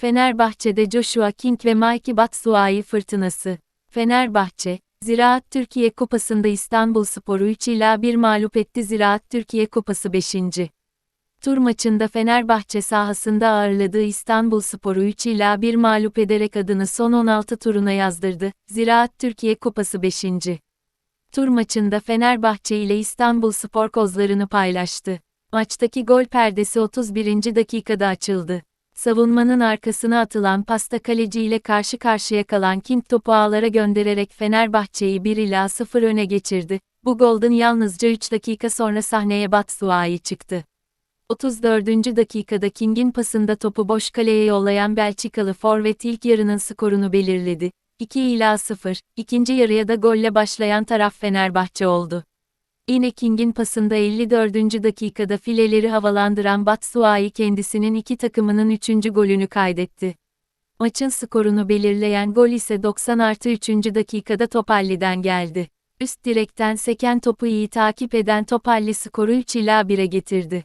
Fenerbahçe'de Joshua King ve Mikey Batshuayi fırtınası. Fenerbahçe, Ziraat Türkiye Kupası'nda İstanbulspor'u 3 ila 1 mağlup etti Ziraat Türkiye Kupası 5. Tur maçında Fenerbahçe sahasında ağırladığı İstanbulspor'u 3 ila 1 mağlup ederek adını son 16 turuna yazdırdı. Ziraat Türkiye Kupası 5. Tur maçında Fenerbahçe ile İstanbulspor kozlarını paylaştı. Maçtaki gol perdesi 31. dakikada açıldı. Savunmanın arkasına atılan pasta kaleci ile karşı karşıya kalan King topu ağlara göndererek Fenerbahçe'yi 1 ila 0 öne geçirdi. Bu golden yalnızca 3 dakika sonra sahneye Batshuayi çıktı. 34. dakikada King'in pasında topu boş kaleye yollayan Belçikalı forvet ilk yarının skorunu belirledi. 2 ila 0, ikinci yarıya da golle başlayan taraf Fenerbahçe oldu. Yine King'in pasında 54. dakikada fileleri havalandıran Batshuayi kendisinin iki takımının 3. golünü kaydetti. Maçın skorunu belirleyen gol ise 90 artı 3. dakikada Topalli'den geldi. Üst direkten seken topu iyi takip eden Topalli skoru 3 ila 1'e getirdi.